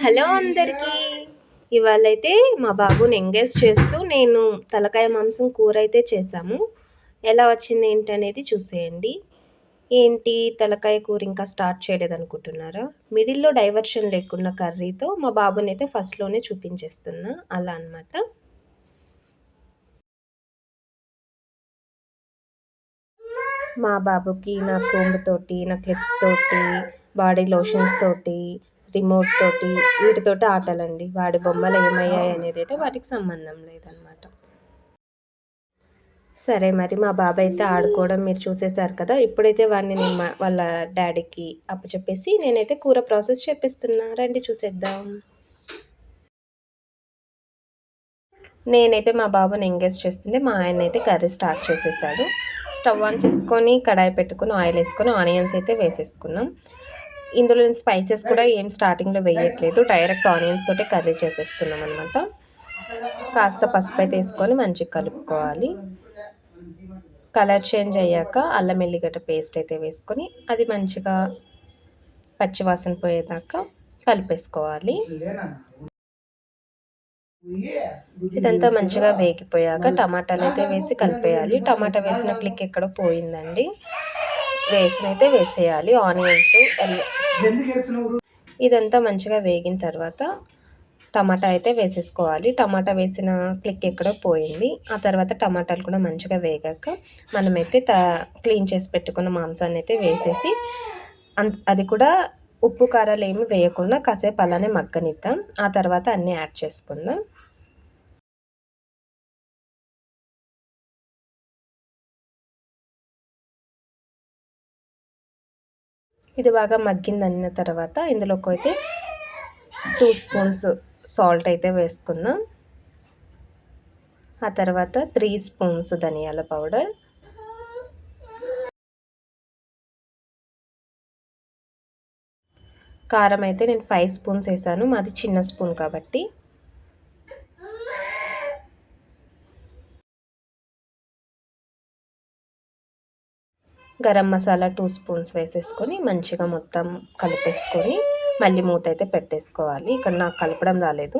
Hello అందరికీ. ఇవాళ అయితే మా బాబుని ఎంగేజ్ చేస్తూ నేను తలకాయ మాంసం కూర అయితే చేశాము. ఎలా వచ్చింది ఏంటి అనేది చూసేయండి. ఏంటి తలకాయ కూర ఇంకా స్టార్ట్ చేయలేదు అనుకుంటున్నారా మిడిల్లో డైవర్షన్ లేకుండా కర్రీతో మా బాబుని అయితే ఫస్ట్లోనే చూపించేస్తున్నా. అలా అనమాట మా బాబుకి నా తోటి నా క్లిప్స్ తోటి బాడీ లోషన్స్ తోటి రిమోట్ తోటి వీటితోటి ఆటలండి. వాడి బొమ్మలు ఏమయ్యాయి అనేది అయితే వాటికి సంబంధం లేదనమాట సరే మరి మా బాబాయ్ అయితే ఆడుకోవడం మీరు చూసేశారు కదా ఇప్పుడైతే వాడిని నేను వాళ్ళ డాడీకి అప్పచెప్పేసి నేనైతే కూర ప్రాసెస్ చెప్పిస్తున్నా. రండి చూసేద్దాం. నేనైతే మా బాబుని ఎంగేజ్ చేస్తుంటే మా ఆయన అయితే కర్రీ స్టార్ట్ చేసేసాడు. స్టవ్ ఆన్ చేసుకొని కడాయి పెట్టుకుని ఆయిల్ వేసుకొని ఆనియన్స్ అయితే వేసేసుకున్నాం. ఇందులో స్పైసెస్ కూడా ఏం స్టార్టింగ్లో వేయట్లేదు. డైరెక్ట్ ఆనియన్స్ తోటే కర్రీ చేసేస్తున్నాం అనమాట కాస్త పసుపు అయితే వేసుకొని మంచిగా కలుపుకోవాలి. కలర్ చేంజ్ అయ్యాక అల్లం ఎల్లిగడ్డ పేస్ట్ అయితే వేసుకొని అది మంచిగా పచ్చివాసన పోయేదాకా కలిపేసుకోవాలి. ఇదంతా మంచిగా వేగిపోయాక టమాటాలు అయితే వేసి కలిపేయాలి. టమాటా వేసిన క్లిక్ ఎక్కడ పోయిందండి. వేసినైతే వేసేయాలి. ఆనియన్స్ ఇదంతా మంచిగా వేగిన తర్వాత టమాటా అయితే వేసేసుకోవాలి. టమాటా వేసిన క్లిక్ ఎక్కడో పోయింది. ఆ తర్వాత టమాటాలు కూడా మంచిగా వేగాక మనమైతే త క్లీన్ చేసి పెట్టుకున్న మాంసాన్ని అయితే వేసేసి అది కూడా ఉప్పు కారాలు ఏమి వేయకుండా కాసేపు అలానే మగ్గనిద్దాం. ఆ తర్వాత అన్నీ యాడ్ చేసుకుందాం. ఇది బాగా మగ్గిందన్న తర్వాత ఇందులోకి అయితే టూ స్పూన్స్ సాల్ట్ అయితే వేసుకుందాం. ఆ తర్వాత త్రీ స్పూన్స్ ధనియాల పౌడర్ కారం అయితే నేను ఫైవ్ స్పూన్స్ వేసాను. మాది చిన్న స్పూన్ కాబట్టి. గరం మసాలా టూ స్పూన్స్ వేసేసుకొని మంచిగా మొత్తం కలిపేసుకొని మళ్ళీ మూత అయితే పెట్టేసుకోవాలి. ఇక్కడ నాకు కలపడం రాలేదు.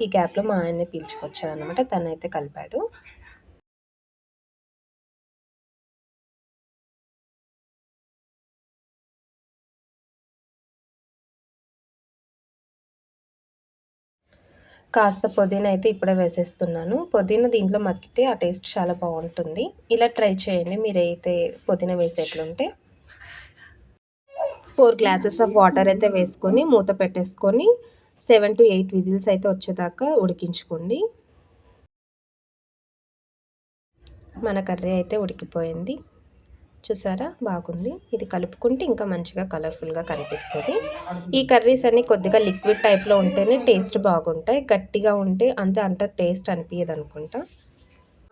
ఈ గ్యాప్లో మా ఆయన్ని పీల్చుకొచ్చాను అనమాట తనైతే కలిపాడు. కాస్త పుదీనా అయితే ఇప్పుడే వేసేస్తున్నాను. పుదీనా దీంట్లో మక్కితే ఆ టేస్ట్ చాలా బాగుంటుంది. ఇలా ట్రై చేయండి మీరైతే పుదీనా వేసేట్లుంటే. ఫోర్ గ్లాసెస్ ఆఫ్ వాటర్ అయితే వేసుకొని మూత పెట్టేసుకొని సెవెన్ టు ఎయిట్ విజిల్స్ అయితే వచ్చేదాకా ఉడికించుకోండి. మన కర్రీ అయితే ఉడికిపోయింది. చూసారా? బాగుంది. ఇది కలుపుకుంటే ఇంకా మంచిగా కలర్ఫుల్గా కనిపిస్తుంది. ఈ కర్రీస్ అన్ని కొద్దిగా లిక్విడ్ టైప్లో ఉంటేనే టేస్ట్ బాగుంటాయి. గట్టిగా ఉంటే అంత అంత టేస్ట్ అనిపించదు అనుకుంటా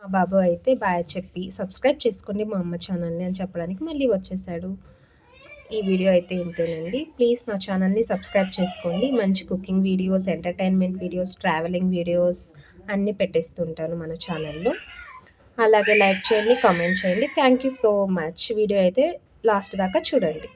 మా బాబు అయితే బాయ్ చెప్పి సబ్స్క్రైబ్ చేసుకోండి మా అమ్మ ఛానల్ని అని చెప్పడానికి మళ్ళీ వచ్చేసాడు. ఈ వీడియో అయితే ఇంతేనండి. ప్లీజ్ నా ఛానల్ని సబ్స్క్రైబ్ చేసుకోండి. మంచి cooking videos entertainment videos travelling videos అన్నీ పెట్టేస్తుంటాను మన ఛానల్లో. అలాగే లైక్ చేయండి కామెంట్ చేయండి. Thank you so much video అయితే లాస్ట్ దాకా చూడండి.